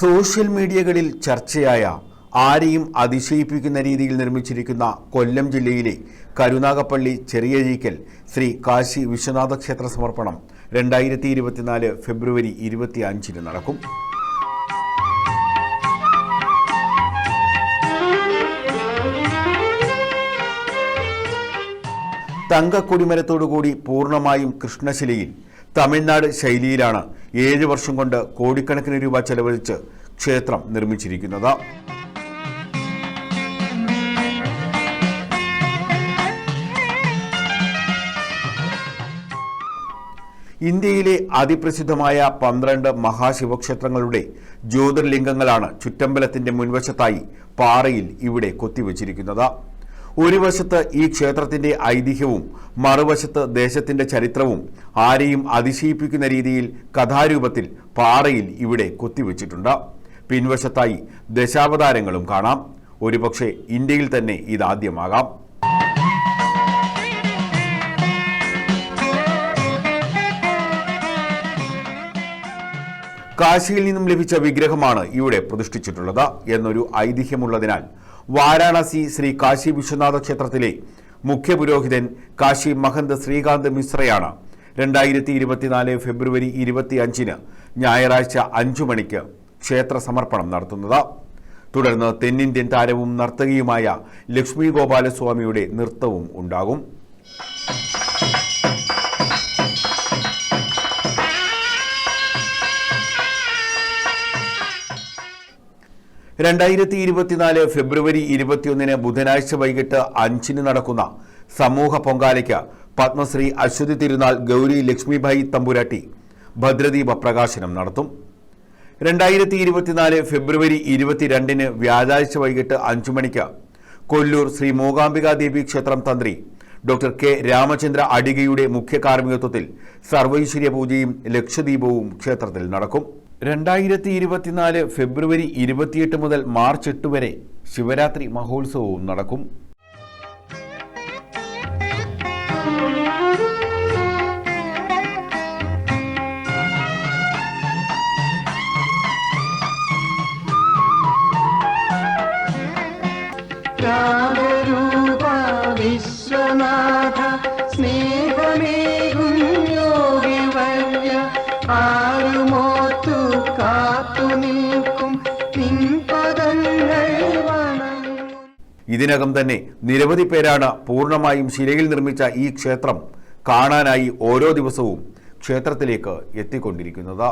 Social മീഡിയകളിൽ ചർച്ചയായ ആരെയും അതിശയിപ്പിക്കുന്ന രീതിയിൽ നിർമ്മിച്ചിരിക്കുന്ന കൊല്ലം ജില്ലയിലെ കരുനാഗപ്പള്ളി ചെറിയഴീക്കൽ ശ്രീ കാശി വിശ്വനാഥ ക്ഷേത്ര സമർപ്പണം രണ്ടായിരത്തി ഇരുപത്തിനാല് ഫെബ്രുവരി ഇരുപത്തി അഞ്ചിന് നടക്കും. തങ്കക്കൊടിമരത്തോടുകൂടി പൂർണമായും കൃഷ്ണശിലയിൽ തമിഴ്നാട് ശൈലിയിലാണ് ഏഴ് വർഷം കൊണ്ട് കോടിക്കണക്കിന് രൂപ ചെലവഴിച്ച് ക്ഷേത്രം നിർമ്മിച്ചിരിക്കുന്നത്. ഇന്ത്യയിലെ അതിപ്രസിദ്ധമായ പന്ത്രണ്ട് മഹാശിവക്ഷേത്രങ്ങളുടെ ജ്യോതിർലിംഗങ്ങളാണ് ചുറ്റമ്പലത്തിന്റെ മുൻവശത്തായി പാറയിൽ ഇവിടെ കൊത്തിവച്ചിരിക്കുന്നത്. ഒരു വശത്ത് ഈ ക്ഷേത്രത്തിന്റെ ഐതിഹ്യവും മറുവശത്ത് ദേശത്തിന്റെ ചരിത്രവും ആരെയും അതിശയിപ്പിക്കുന്ന രീതിയിൽ കഥാരൂപത്തിൽ പാറയിൽ ഇവിടെ കൊത്തിവെച്ചിട്ടുണ്ട്. പിൻവശത്തായി ദശാവതാരങ്ങളും കാണാം. ഒരുപക്ഷെ ഇന്ത്യയിൽ തന്നെ ഇതാദ്യമാകാം. കാശിയിൽ നിന്നും ലഭിച്ച വിഗ്രഹമാണ് ഇവിടെ പ്രതിഷ്ഠിച്ചിട്ടുള്ളത്. എന്നൊരു ഐതിഹ്യമുള്ളതിനാൽ വാരാണസി ശ്രീ കാശി വിശ്വനാഥ ക്ഷേത്രത്തിലെ മുഖ്യ പുരോഹിതൻ കാശി മഹന്ത് ശ്രീകാന്ത് മിശ്രയാണ് രണ്ടായിരത്തി ഇരുപത്തിനാല് ഫെബ്രുവരി ഇരുപത്തി അഞ്ചിന് ഞായറാഴ്ച അഞ്ചു മണിക്ക് ക്ഷേത്ര സമർപ്പണം നടത്തുന്നത്. തുടർന്ന് തെന്നിന്ത്യൻ താരവും നർത്തകിയുമായ ലക്ഷ്മി ഗോപാലസ്വാമിയുടെ നൃത്തവും ഉണ്ടാകും. രണ്ടായിരത്തി ഇരുപത്തിനാല് ഫെബ്രുവരി ഇരുപത്തിയൊന്നിന് ബുധനാഴ്ച വൈകിട്ട് അഞ്ചിന് നടക്കുന്ന സമൂഹ പൊങ്കാലയ്ക്ക് പത്മശ്രീ അശ്വതി തിരുനാൾ ഗൗരി ലക്ഷ്മിഭായി തമ്പുരാട്ടി ഭദ്രദീപ പ്രകാശനം നടത്തും. രണ്ടായിരത്തി ഇരുപത്തിനാല് ഫെബ്രുവരി ഇരുപത്തിരണ്ടിന് വ്യാഴാഴ്ച വൈകിട്ട് അഞ്ചു മണിക്ക് കൊല്ലൂർ ശ്രീ മൂകാംബികാദേവി ക്ഷേത്രം തന്ത്രി ഡോക്ടർ കെ രാമചന്ദ്ര അടികയുടെ മുഖ്യ കാർമ്മികത്വത്തിൽ സർവൈശ്വര്യ പൂജയും ലക്ഷദീപവും ക്ഷേത്രത്തിൽ നടക്കും. രണ്ടായിരത്തി ഇരുപത്തിനാല് ഫെബ്രുവരി ഇരുപത്തിയെട്ട് മുതൽ മാർച്ച് എട്ട് വരെ ശിവരാത്രി മഹോത്സവവും നടക്കും. രാഗരൂപ ഇതിനകം തന്നെ നിരവധി പേരാണ് പൂർണമായും ശിലയിൽ നിർമ്മിച്ച ഈ ക്ഷേത്രം കാണാനായി ഓരോ ദിവസവും ക്ഷേത്രത്തിലേക്ക് എത്തിക്കൊണ്ടിരിക്കുന്നത്.